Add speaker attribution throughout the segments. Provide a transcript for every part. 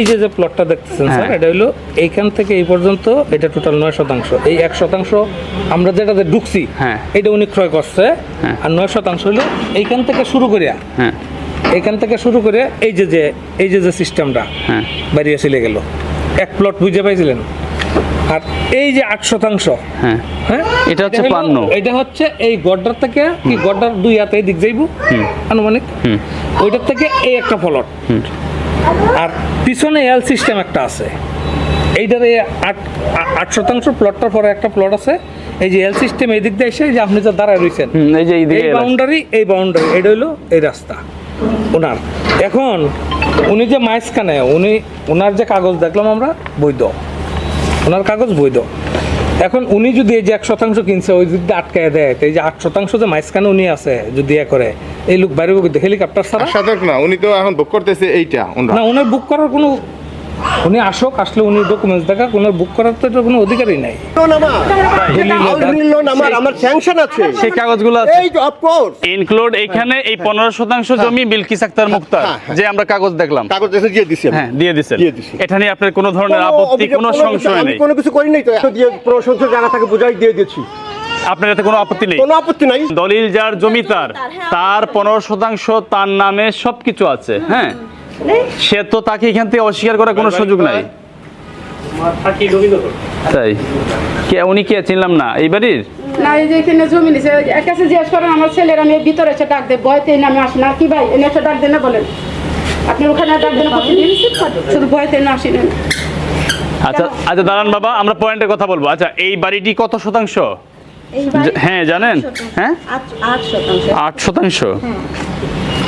Speaker 1: এই যে যে প্লটটা দেখতেছেন স্যার
Speaker 2: হ্যাঁ।
Speaker 1: এটা হলো এইখান থেকে এই পর্যন্ত এটা টোটাল নয় শতাংশ। এই এক শতাংশ আমরা যেটাতে ঢুকছি
Speaker 2: হ্যাঁ।
Speaker 1: এটা উনি ক্রয় করছে
Speaker 2: হ্যাঁ।
Speaker 1: আর নয় শতাংশ হলো এইখান থেকে শুরু করিয়া।
Speaker 2: হ্যাঁ।
Speaker 1: এইখান থেকে শুরু করে এই যে যে এই যে যে সিস্টেমটা
Speaker 2: হ্যাঁ।
Speaker 1: বাড়িয়ে চলে গেল। এক প্লট বুঝে পাইছিলেন? আর এই যে আট শতাংশ
Speaker 2: হ্যাঁ।
Speaker 1: হ্যাঁ
Speaker 2: এটা হচ্ছে পান্ন।
Speaker 1: এটা হচ্ছে এই গড্ডার থেকে কি গড্ডার দুই হাতে দিক যাইব? আনুমানিক?
Speaker 2: হুম।
Speaker 1: ওইটার থেকে এই একটা
Speaker 2: হুম।
Speaker 1: আর পিছনে এল সিস্টেম একটা আছে। এইটার এই আট আট শতাংশ প্লটটার পরে একটা প্লট আছে। এই যে এল সিস্টেম এই দিক দিয়ে এসে যে আপনি যে দাঁড়ায় রয়েছেন
Speaker 2: এই যে
Speaker 1: এই বাউন্ডারি এই বাউন্ডারি এটা হলো এই রাস্তা। ওনার। এখন উনি যে মাঝখানে উনি ওনার যে কাগজ দেখলাম আমরা বৈধ। ওনার কাগজ বৈধ। এখন উনি যদি এই যে এক শতাংশ কিনছে ওই যদি আটকায় দেয় এই যে আট শতাংশ যে মাঝখানে উনি আছে যদি এ করে এই লোক বাইরে হেলিকপ্টার ছাড়া?
Speaker 3: সাধক না উনি তো এখন বুক করতেছে এইটা
Speaker 1: না ওনার বুক করার কোনো উনি আসুক আসলে উনি ডকুমেন্টস দেখা ওনার বুক করার তো এটা কোনো অধিকারই নাই।
Speaker 4: আমার। স্যাংশন আছে।
Speaker 2: সেই কাগজগুলো আছে।
Speaker 4: এই অফকোর্স
Speaker 2: ইনক্লুড এখানে এই পনেরো শতাংশ জমি বিলকিস আক্তার মুক্তার
Speaker 4: হ্যাঁ, হ্যাঁ।
Speaker 2: যে আমরা কাগজ দেখলাম।
Speaker 4: কাগজ এসে দিয়ে দিছি
Speaker 2: হ্যাঁ দিয়ে দিচ্ছেন এটা নিয়ে আপনার কোনো ধরনের আপত্তি কোনো
Speaker 4: কোনো
Speaker 2: সংশয় নেই।
Speaker 4: কোনো কিছু করি নাই তো। এত দিয়ে প্রশংসা জায়গা থেকে বুঝাই দিয়ে দিয়েছি।
Speaker 2: আপনার এতে কোনো আপত্তি নেই?
Speaker 4: কোনো আপত্তি নাই।
Speaker 2: দলিল যার জমি তার তার পনেরো শতাংশ তার নামে সবকিছু আছে হ্যাঁ? সে তো তাকে এখান থেকে অস্বীকার করার কোনো সুযোগ নাই। তাই? কে উনি কে চিনলাম না। এই বাড়ির?
Speaker 5: না এই যে এখানে জমি নিছে এক কাছে জিজ্ঞেস করেন আমার ছেলের আমি ভিতরে এসে ডাক দে ভয়তে নামে আসি না। কি ভাই এনে একটা ডাক দেন না বলেন। আপনি ওখানে ডাক দেন প্রতিদিন শুধু ভয়তে না।
Speaker 2: আচ্ছা আচ্ছা দাঁড়ান বাবা আমরা পয়েন্টের কথা বলব। আচ্ছা এই বাড়িটি কত শতাংশ?
Speaker 6: এই বাড়ি
Speaker 2: জ- হ্যাঁ জানেন? হ্যাঁ?
Speaker 6: আট শতাংশ।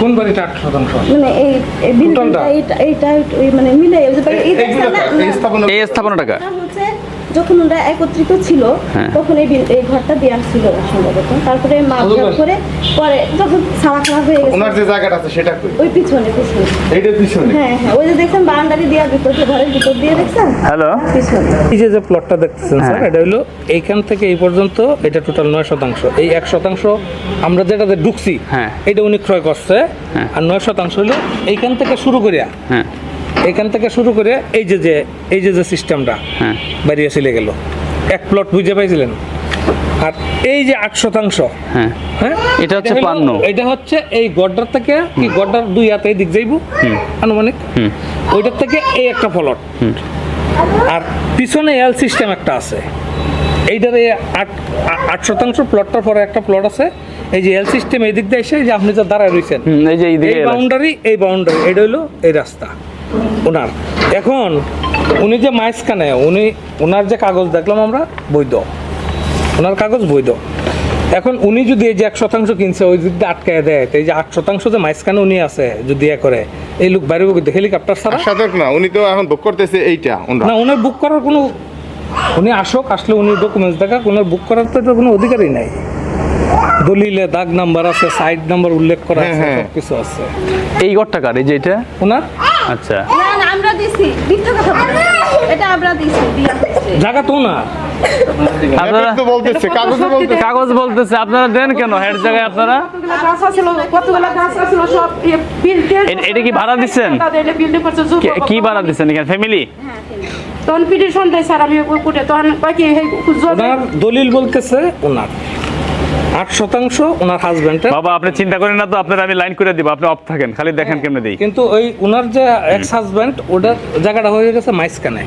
Speaker 1: কোন বাড়িটা আট শতাংশ
Speaker 6: মানে এই এই বিল্ডিংটা
Speaker 1: টোটালটা?
Speaker 6: এইটা এইটা ওই মানে মিলে এই?
Speaker 3: স্থাপনা
Speaker 2: এই স্থাপনা টাকা
Speaker 6: হচ্ছে যখন ওরা একত্রিত ছিল
Speaker 2: হ্যাঁ।
Speaker 6: তখন এই এই ঘরটা দেওয়া ছিল সম্ভবত তারপরে মাপঝাপ করে। পরে যখন সারা খারাপ হয়ে
Speaker 3: ওনার
Speaker 6: গেছে
Speaker 3: যে জায়গাটা আছে সেটা কই?
Speaker 6: ওই পিছনে পিছনে।
Speaker 3: এইটার পিছনে?
Speaker 6: হ্যাঁ হ্যাঁ ওই যে দেখছেন বারান্দারি দেওয়ার ভিতর দিয়ে ঘরের ভিতর দিয়ে দেখছেন?
Speaker 2: হ্যালো।
Speaker 6: পিছনে।
Speaker 1: এই যে যে প্লটটা দেখতেছেন স্যার
Speaker 2: হ্যাঁ।
Speaker 1: এটা হলো এইখান থেকে এই পর্যন্ত এটা টোটাল নয় শতাংশ। এই এক শতাংশ আমরা যেটাতে ঢুকছি
Speaker 2: হ্যাঁ।
Speaker 1: এটা উনি ক্রয় করছে
Speaker 2: হ্যাঁ।
Speaker 1: আর নয় শতাংশ হলো এইখান থেকে শুরু করিয়া।
Speaker 2: হ্যাঁ।
Speaker 1: এইখান থেকে শুরু করে এই যে যে এই যে যে সিস্টেমটা
Speaker 2: হ্যাঁ।
Speaker 1: বাড়িয়ে চলে গেল। এক প্লট বুঝে পাইছিলেন? আর এই যে আট শতাংশ
Speaker 2: হ্যাঁ।
Speaker 1: হ্যাঁ?
Speaker 2: এটা হচ্ছে পান্ন।
Speaker 1: এটা হচ্ছে এই গড্ডার থেকে কি গড্ডার দুই হাতে দিক যাইব? আনুমানিক?
Speaker 2: হুম।
Speaker 1: ওইটার থেকে এই একটা প্লট
Speaker 2: হুম।
Speaker 1: আর পিছনে এল সিস্টেম একটা আছে। এইটার এই আট আট শতাংশ প্লটটার পরে একটা প্লট আছে। এই যে এল সিস্টেম এই দিক দিয়ে এসে যে আপনি যে দাঁড়ায় রয়েছেন
Speaker 2: এই যে
Speaker 1: এই বাউন্ডারি এই বাউন্ডারি এটা হলো এই রাস্তা। ওনার। এখন উনি যে মাঝখানে উনি ওনার যে কাগজ দেখলাম আমরা বৈধ। ওনার কাগজ বৈধ। এখন উনি যদি এই যে এক শতাংশ কিনছে ওই যদি আটকায় দেয় এই যে আট শতাংশ যে মাঝখানে উনি আছে যদি এ করে এই লোক বাইরে হেলিকপ্টার ছাড়া?
Speaker 3: সাধক না উনি তো এখন বুক করতেছে এইটা
Speaker 1: না ওনার বুক করার কোনো উনি আসুক আসলে উনি ডকুমেন্টস দেখা ওনার বুক করার তো কোনো অধিকারই নাই। দলিলে দাগ নাম্বার আছে সাইড নাম্বার উল্লেখ করা
Speaker 3: হ্যাঁ,
Speaker 1: আছে
Speaker 3: হ্যাঁ।
Speaker 1: সব কিছু আছে।
Speaker 2: এই ঘরটা কার? এই যে এটা?
Speaker 1: ওনার?
Speaker 2: আচ্ছা।
Speaker 6: আমরা দিছি। মিথ্যা কথা বলে। এটা আমরা দিছি দিয়া
Speaker 1: জায়গা তো না।
Speaker 2: আপনারা
Speaker 3: তো বলতেছে কাগজে বলতেছে।
Speaker 2: কাগজ বলতেছে। আপনারা দেন কেন হেড জায়গায় আপনারা? এ- এটা কি ভাড়া দিচ্ছেন? কে- বাড়া দিচ্ছেন এখানে? ফ্যামিলি
Speaker 5: তখন পিটিশন দেয় স্যার আমি তখন কয় কি
Speaker 1: দলিল বলতেছে ওনার। আট শতাংশ ওনার হাজব্যান্ডের
Speaker 2: বাবা আপনি চিন্তা করেন না তো আপনার আমি লাইন করে দিব আপনি অফ থাকেন খালি দেখেন কেমনে দিই।
Speaker 1: কিন্তু ওই ওনার যে এক্স হাজব্যান্ড ওটার জায়গাটা হয়ে গেছে মাইসকানে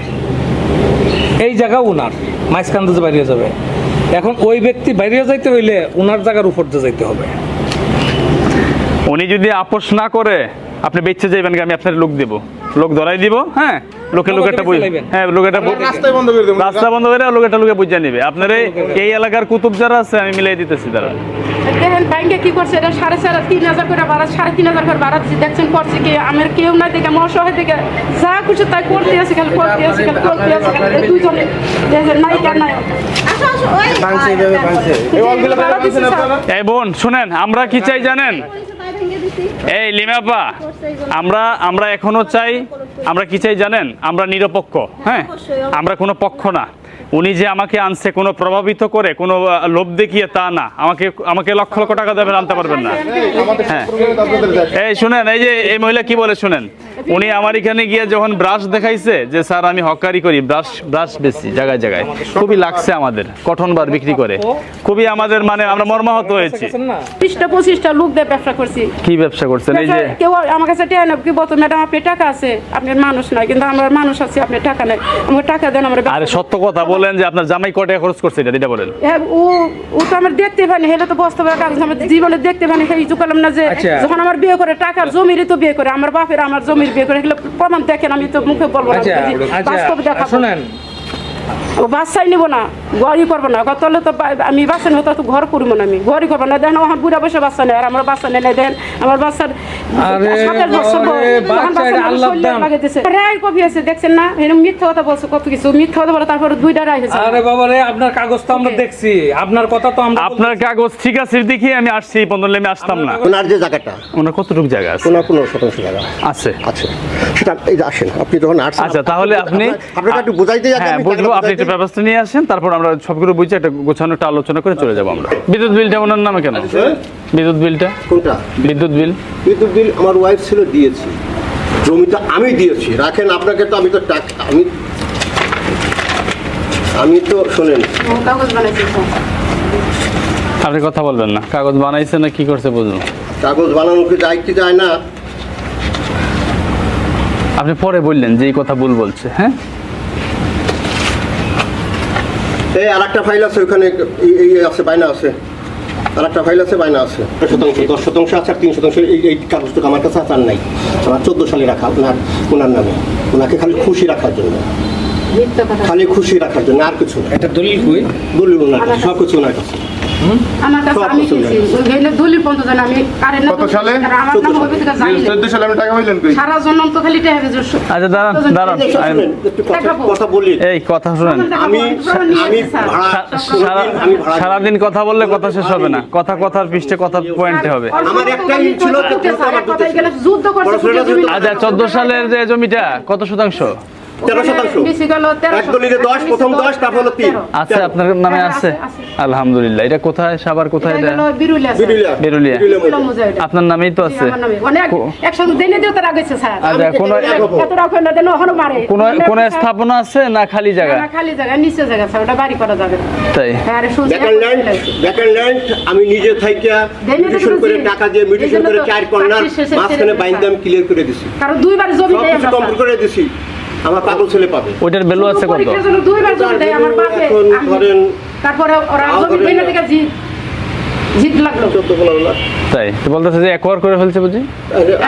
Speaker 1: এই জায়গা ওনার মাইসকান দিয়ে বাইরে যাবে। এখন ওই ব্যক্তি বাইরে যাইতে হইলে ওনার জায়গার উপর দিয়ে যাইতে হবে।
Speaker 2: উনি যদি আপোষ না করে আপনি বেঁচে যাবেন আমি আপনার লোক দেব। লোক ধরাই দিব হ্যাঁ? লোকে লোকে একটা বুঝ হ্যাঁ লোক একটা বু-
Speaker 3: বন্ধ করে দেবো
Speaker 2: রাস্তা বন্ধ করে লোক একটা লোকে বুঝে নিবে। আপনার এই- এলাকার কুতুব যারা আছে আমি মিলাই দিতেছি তারা
Speaker 5: দেখেন ব্যাংকে কি করছে? এটা সাড়ে চার তিন হাজার করে ভাড়া সাড়ে তিন হাজার করে ভাড়া দেখছেন করছে কি? আমার কেউ না দেখে আমার দেখে। যা কিছু তাই করতে আছে খালি করতে আছে খালি করতে আছে খালি। দুজনে নাই কেন নাই।
Speaker 6: আসো আসো ওই
Speaker 3: এই ওয়ালগুলো
Speaker 5: ভাড়া দিচ্ছে স্যার।
Speaker 2: এই বোন শুনেন আমরা কি চাই জানেন? এই লিমাপা আমরা আমরা এখনও চাই আমরা কি চাই জানেন? আমরা নিরপেক্ষ হ্যাঁ? আমরা কোনো পক্ষ না। উনি যে আমাকে আনছে কোনো প্রভাবিত করে কোনো লোভ দেখিয়ে তা না। আমাকে আমাকে লক্ষ লক্ষ টাকা দেবেন আনতে পারবেন না। হ্যাঁ।
Speaker 3: সম্পর্কে আপনাদের দেখ
Speaker 2: এই শুনেন এই যে এই মহিলা কি বলে শুনেন? উনি আমার এখানে গিয়ে যখন ব্রাশ দেখাইছে যে স্যার আমি হকারি করি ব্রাশ ব্রাশ বেশি জায়গায় জায়গায়। খুবই লাগছে আমাদের কঠন বার বিক্রি করে। খুবই আমাদের মানে আমরা মর্মাহত হয়েছি।
Speaker 5: বিশটা পঁচিশটা লোক দিয়ে ব্যবসা করছি।
Speaker 2: কি ব্যবসা করছেন? এই যে
Speaker 5: কেউ আমার কাছে টেন কি বলতো ম্যাডাম আপনি টাকা আছে আপনার মানুষ নাই কিন্তু আমার মানুষ আছে আপনার টাকা নাই। আমাকে টাকা দেন আমার
Speaker 2: আরে সত্য কথা বলেন যে আপনার জামাই কয় টাকা খরচ করছে এটা এটা বলেন।
Speaker 5: হ্যাঁ, ও ও তো আমার দেখতে পাইনি হেলে তো বস্তু কাগজ আমার জীবনে দেখতে পাইনি। সেই করলাম না যে
Speaker 1: আচ্ছা।
Speaker 5: যখন আমার বিয়ে করে টাকার জমিরই তো বিয়ে করে আমার বাপের আমার জমির বিয়ে করে গেলে প্রমাণ দেখেন আমি তো মুখে বলব না।
Speaker 1: আচ্ছা
Speaker 5: বাস্তব দেখা
Speaker 1: শুনেন
Speaker 5: বাচ্চাই নিব না ঘরই করব না। গতলে তো আমি বাচ্চা নেব তো ঘর করব না আমি ঘরই করব না। দেখেন আমার বুড়া বসে বাচ্চা নেই আর আমার বাচ্চা নেই না দেখেন আমার বাচ্চার সাতের বছর
Speaker 1: বাবারে,
Speaker 5: বয়স, যখন
Speaker 1: বাচ্চা
Speaker 5: বাচ্চা
Speaker 1: এটা
Speaker 5: আমার
Speaker 1: আল্লাহর
Speaker 5: শরীরে
Speaker 1: দান।
Speaker 5: লাগাইতেছে। রায়ের কপি আছে দেখছেন না? এরকম মিথ্যা কথা বলছে কত কিছু। মিথ্যা কথা বলে তারপরে দুইটা রায় হয়েছে।
Speaker 1: আরে বাবা রে আপনার কাগজ তো আমরা দেখছি। আপনার কথা তো আমরা
Speaker 2: আপনার কাগজ ঠিক আছে দেখি আমি আসছি পনেরো আমি আসতাম না।
Speaker 4: ওনার যে জায়গাটা
Speaker 2: ওনার কতটুকু জায়গা আছে?
Speaker 4: ওনার পনেরো শতাংশ জায়গা।
Speaker 2: আছে।
Speaker 4: আছে। সেটা এই আসেন আপনি যখন আসছেন
Speaker 2: আচ্ছা তাহলে আপনি
Speaker 4: আপনাকে একটু বুঝাইতে
Speaker 2: আপনি একটু ব্যবস্থা নিয়ে আসেন তারপর আমরা সবগুলো বুঝে একটা গোছানো একটা আলোচনা করে চলে যাব আমরা। বিদ্যুৎ বিলটা ওনার নামে কেন?
Speaker 4: হ্যাঁ?
Speaker 2: বিদ্যুৎ বিলটা?
Speaker 4: কোনটা?
Speaker 2: বিদ্যুৎ বিল?
Speaker 4: বিদ্যুৎ বিল আমার ওয়াইফ ছিল দিয়েছি। জমিটা আমি দিয়েছি। রাখেন আপনাকে তো আমি তো টাকা আমি আমি তো শোনেন।
Speaker 5: কাগজ বানাইছে
Speaker 2: আপনি কথা বলবেন না। কাগজ বানাইছে না কি করছে বুঝুন।
Speaker 4: কাগজ বানানো কি যায় কি যায় না?
Speaker 2: আপনি পরে বললেন যে এই কথা ভুল বলছে হ্যাঁ?
Speaker 4: এই আর একটা ফাইল আছে ওখানে এই- এই আছে বায়না আছে। আর একটা ফাইল আছে বায়না আছে। শতাংশ দশ শতাংশ আছে আর তিন শতাংশ এই এই কাগজটুকু আমার কাছে আছে আর নাই। আমার চোদ্দ সালে রাখা ওনার ওনার নামে। ওনাকে খালি খুশি রাখার জন্য। খালি খুশি রাখার জন্য আর কিছু না।
Speaker 1: একটা দলিল কই?
Speaker 4: দলিল ওনার সব কিছু ওনার কাছে।
Speaker 5: আমার কাছে আমি
Speaker 4: কিছু
Speaker 5: গেছি। গেলে দলিল পর্যন্ত জানি। আমি কারেন্ট
Speaker 3: কত সালে?
Speaker 5: আমার নাম হবে থেকে জানি না।
Speaker 3: চোদ্দ সালে আমি টাকা পাইলেন কই?
Speaker 5: সারা জন্ম তো খালি টাকা বেজে
Speaker 2: আচ্ছা দাঁড়ান দাঁড়ান
Speaker 4: এই যে
Speaker 2: আমি-
Speaker 4: শুনেন, একটু কথা- কথা বলি।
Speaker 2: এই কথা শুনেন।
Speaker 4: আমি আমি ভাড়া
Speaker 2: সারা
Speaker 4: আমি
Speaker 2: সারাদিন কথা বললে কথা শেষ হবে না। কথা কথার পৃষ্ঠে কথা পয়েন্টে হবে।
Speaker 4: আমার একটাই ছিল।
Speaker 5: যুদ্ধ করছে
Speaker 2: আচ্ছা চোদ্দ সালের যে জমিটা কত শতাংশ? আছে আপনার নামে
Speaker 5: হ্যাঁ,
Speaker 2: আছে?
Speaker 5: আছে, আছে।
Speaker 2: আলহামদুলিল্লাহ। এটা কোথায় সাবার কোথায় এটা?
Speaker 5: বিরুলিয়া স্যার।
Speaker 4: বিরুলিয়া
Speaker 2: বেরুলিয়া।
Speaker 4: বিরুলিয়া
Speaker 5: বিরুলিয়া
Speaker 4: মধ্যে।
Speaker 5: মুজাহিদ।
Speaker 2: আপনার নামেই তো আছে।
Speaker 5: আমার নামে। অনেক একসঙ্গে দিনে দিয়ে তারা গেছে স্যার।
Speaker 2: আচ্ছা কোনো স্থাপনা আছে না খালি জায়গা?
Speaker 5: খালি জায়গা নিচে জায়গা ওটা বাড়ি করা যাবে
Speaker 2: তাই।
Speaker 5: হ্যাঁ
Speaker 4: আমি নিজে থাইকা
Speaker 5: দেনি
Speaker 4: করে টাকা দিয়ে মিউটেশন করে চার কর্নার মাঝখানে
Speaker 5: ছেড়ে
Speaker 4: ক্লিয়ার করে দিছি।
Speaker 5: কারণ দুইবার জমি
Speaker 4: সব
Speaker 5: দেয়
Speaker 4: কিছু
Speaker 5: আমরা
Speaker 4: কমপ্লিট করে দিছি। আমার পাগল ছেলে পাবে।
Speaker 2: ওইটার ভ্যালু আছে কত?
Speaker 5: দুইবার জমি দেয় আমার বাপে। তারপরে ওরা জমি। থেকে জিত
Speaker 2: তাই? তো বলতেছে যে একবার করে ফেলছে বুঝি?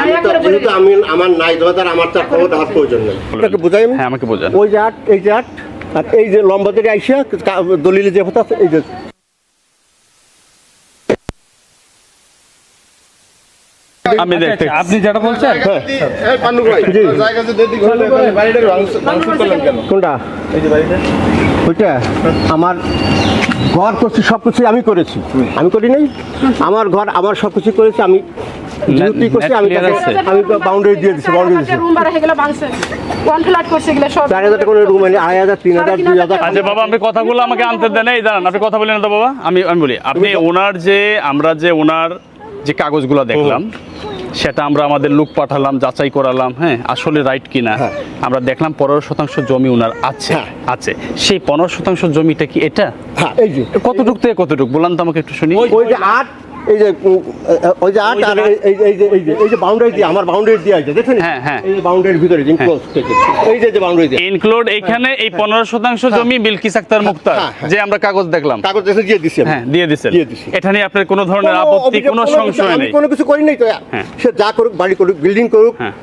Speaker 4: আমি তো
Speaker 5: একবারে
Speaker 4: যেহেতু আমি আমার নাই তোমাদের আমার তার খবর প্রয়োজন নেই। আপনাকে বুঝাই
Speaker 2: হ্যাঁ আমাকে বোঝান।
Speaker 4: ওই যে আট এই যে আট আর এই যে লম্বা থেকে আইসা দলিলে যে হতো এই যে
Speaker 2: আমি দেখতে
Speaker 1: আচ্ছা, আপনি যেটা বলছেন।
Speaker 3: এই পান্নু ভাই জায়গা যে দিদি ঘরে বাড়িটা ভাঙচুর ভাঙচুর করলেন কেন?
Speaker 4: কোনটা?
Speaker 3: এই যে বাড়িটা।
Speaker 4: ওইটা? আমার ঘর করছি সব কিছু আমি করেছি। আমি করি নাই? আমার ঘর আমার সব কিছু করেছি আমি ডিউটি করছি আমি বাউন্ডারি দিয়ে বাউন্ডারি
Speaker 5: রুম ভাড়া হয়ে গেলে ওয়ান ফ্ল্যাট করছে সব।
Speaker 4: করে মানে
Speaker 2: আচ্ছা বাবা আপনি কথাগুলো আমাকে আনতে দেন। এই দাঁড়ান আপনি কথা বলেন না তো বাবা। আমি আমি বলি আপনি ওনার যে আমরা যে ওনার যে কাগজগুলো দেখলাম সেটা আমরা আমাদের লোক পাঠালাম যাচাই করালাম হ্যাঁ আসলে রাইট কিনা।
Speaker 4: হ্যাঁ।
Speaker 2: আমরা দেখলাম পনেরো শতাংশ জমি ওনার আছে
Speaker 4: হ্যাঁ।
Speaker 2: আছে। সেই পনেরো শতাংশ জমিটা কি এটা?
Speaker 4: হ্যাঁ
Speaker 2: কতটুক থেকে কতটুক? বললাম তো আমাকে একটু শুনি।
Speaker 4: ওই যে আট এই যে ওই যে আট আর এই- যে এই যে এই যে বাউন্ডারি দিয়ে আমার বাউন্ডারি দিয়ে আছে
Speaker 2: হ্যাঁ, হ্যাঁ।
Speaker 4: এই যে বাউন্ডারির ভিতরে ইনক্লোজ এই যে যে বাউন্ডারি দিয়ে।
Speaker 2: ইনক্লুড এখানে এই পনেরো শতাংশ জমি বিলকিস আক্তার মুক্তার
Speaker 4: হ্যাঁ, হ্যাঁ।
Speaker 2: যে আমরা কাগজ দেখলাম।
Speaker 4: কাগজ এসে দিয়ে দিছি।
Speaker 2: হ্যাঁ দিয়ে। এটা নিয়ে আপনার কোনো ধরনের আপত্তি কোনো সংশয় নেই।
Speaker 4: কোনো কিছু করি নাই তো।
Speaker 2: হ্যাঁ।
Speaker 4: সে যা করুক বাড়ি করুক বিল্ডিং করুক
Speaker 2: হ্যাঁ।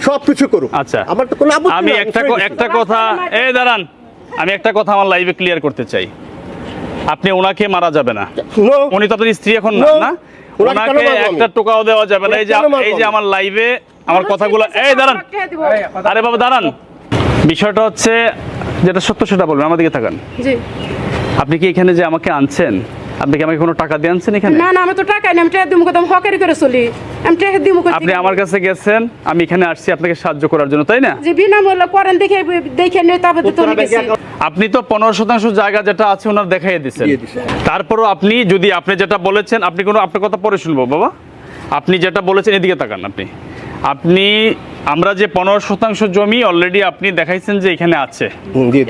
Speaker 4: সব কিছু করুক।
Speaker 2: আচ্ছা।
Speaker 4: আমার তো কোনো আপত্তি
Speaker 2: আমি একটা একটা কথা এই দাঁড়ান। আমি একটা কথা আমার লাইভে ক্লিয়ার করতে চাই। আপনি ওনাকে মারা যাবে না। উনি তো আপনার স্ত্রী এখন না না?
Speaker 4: ওনাকে?
Speaker 2: একটা টোকাও দেওয়া যাবে না। এই যে এই যে আমার লাইভে আমার কথাগুলো এই দাঁড়ান। আরে বাবা দাঁড়ান। বিষয়টা হচ্ছে যেটা সত্য সেটা বলবেন আমাদেরকে দিকে তাকান। আপনি কি এখানে যে আমাকে আনছেন আপনি কি আমাকে কোনো টাকা দিয়ে আনছেন এখানে?
Speaker 5: না না আমি তো টাকা নেই আমি টাকা দিব কোথাও হকারি করে চলি। আমি টাকা কোথায়?
Speaker 2: আপনি আমার কাছে গেছেন আমি এখানে আসছি আপনাকে সাহায্য করার জন্য তাই না?
Speaker 5: যে বিনামূল্যে করেন দেখে দেখে নিয়ে তারপর তো গেছি।
Speaker 2: আপনি তো পনেরো শতাংশ জায়গা যেটা আছে ওনার দেখাই দিচ্ছেন
Speaker 4: দিছে।
Speaker 2: তারপরও আপনি যদি আপনি যেটা বলেছেন আপনি কোনো আপনার কথা পরে শুনব বাবা। আপনি যেটা বলেছেন এদিকে তাকান আপনি। আপনি আমরা যে পনেরো শতাংশ জমি অলরেডি আপনি দেখাইছেন যে এখানে আছে।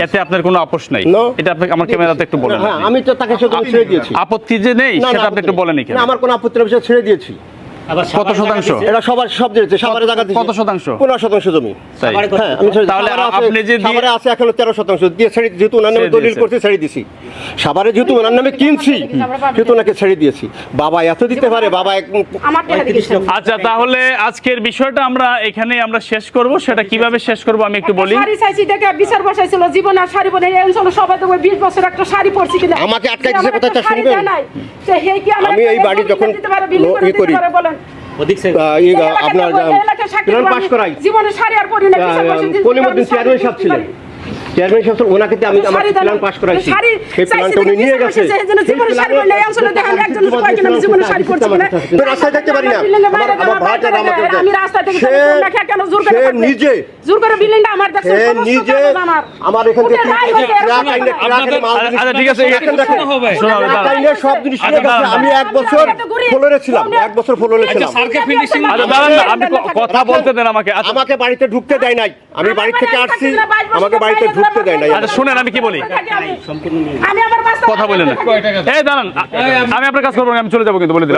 Speaker 2: এতে আপনার কোনো আপোষ নাই। এটা আপনাকে আমার ক্যামেরাতে একটু বলেন
Speaker 4: হ্যাঁ আমি তো তাকে ছেড়ে দিয়েছি।
Speaker 2: আপত্তি যে নেই
Speaker 4: না, না,
Speaker 2: সেটা আপনি একটু। বলেন
Speaker 4: আমার কোনো আপত্তি বিষয়ে সে ছেড়ে দিয়েছি।
Speaker 2: কত শতাংশ?
Speaker 4: এটা সবার সব দিয়েছে সবার জায়গা দিয়েছে।
Speaker 2: কত শতাংশ?
Speaker 4: পনেরো শতাংশ জমি।
Speaker 2: তাই?
Speaker 4: হ্যাঁ আমি ছেড়ে দিয়েছি।
Speaker 2: তাহলে
Speaker 4: আছে-
Speaker 2: আপনি যে দিয়ে-
Speaker 4: সাভারে আছে এখনও তেরো শতাংশ। দিয়ে ছেড়ে যেহেতু ওনার নামে দলিল করতে ছেড়ে দিছি। সাভারে যেহেতু ওনার নামে কিনছি সেহেতু ওনাকে ছেড়ে দিয়েছি। বাবা এত দিতে পারে বাবা এক-
Speaker 5: আমার টাকা দিয়ে গেছে।
Speaker 2: আচ্ছা তাহলে আজকের বিষয়টা আমরা এখানে আমরা শেষ করব। সেটা কীভাবে শেষ করব আমি একটু বলি।
Speaker 5: শাড়ি চাইছি দেখে বিচার বসাইছিল জীবন আর শাড়ি বনে এই অঞ্চলে সবাই তো বিশ বছর একটা শাড়ি পরছি কিনা।
Speaker 4: আমাকে আটকাই কথাটা শুনবেন? আমি এই বাড়ি যখন ই করি, আপনার
Speaker 5: আমি।
Speaker 4: করাই
Speaker 5: জীবনে সারি আর পরি না,
Speaker 4: কলিমুদ্দিন চেয়ারম্যান সাহেব ছিলেন। চেয়ারম্যান ওনাকে আমি আমার প্ল্যান পাস করাইছি। সেই প্ল্যানটা উনি নিয়ে গেছে।
Speaker 5: বসেছে, এই জন্য জীবনে শাড়ি পরে নাই, এই অঞ্চলে দেখেন একজন কয় কিনা আমি জীবনে শাড়ি পরছি কিনা।
Speaker 4: তো রাস্তায় থাকতে পারি না। আমার- আমার
Speaker 5: আমার
Speaker 4: ভাড়াটা
Speaker 5: বাইরে
Speaker 4: আমাকে সে? নিজে নিজে
Speaker 5: আমার।
Speaker 4: এখান থেকে সব জিনিস আমি এক বছর ফ্লোরে ছিলাম এক বছর ফ্লোরে ছিলাম।
Speaker 2: কথা বলতে দেন আমাকে। আচ্ছা
Speaker 4: আমাকে বাড়িতে ঢুকতে দেয় নাই। আমি বাড়ি থেকে আসছি আমাকে বাড়িতে ঢুকতে দেয়
Speaker 2: আচ্ছা শুনেন আমি কি বলি?
Speaker 5: আমি আমার বাস্তব
Speaker 2: কথা বলে না। এই দাঁড়ান আমি আপনার কাজ করব আমি চলে যাব কিন্তু বলে দিলাম।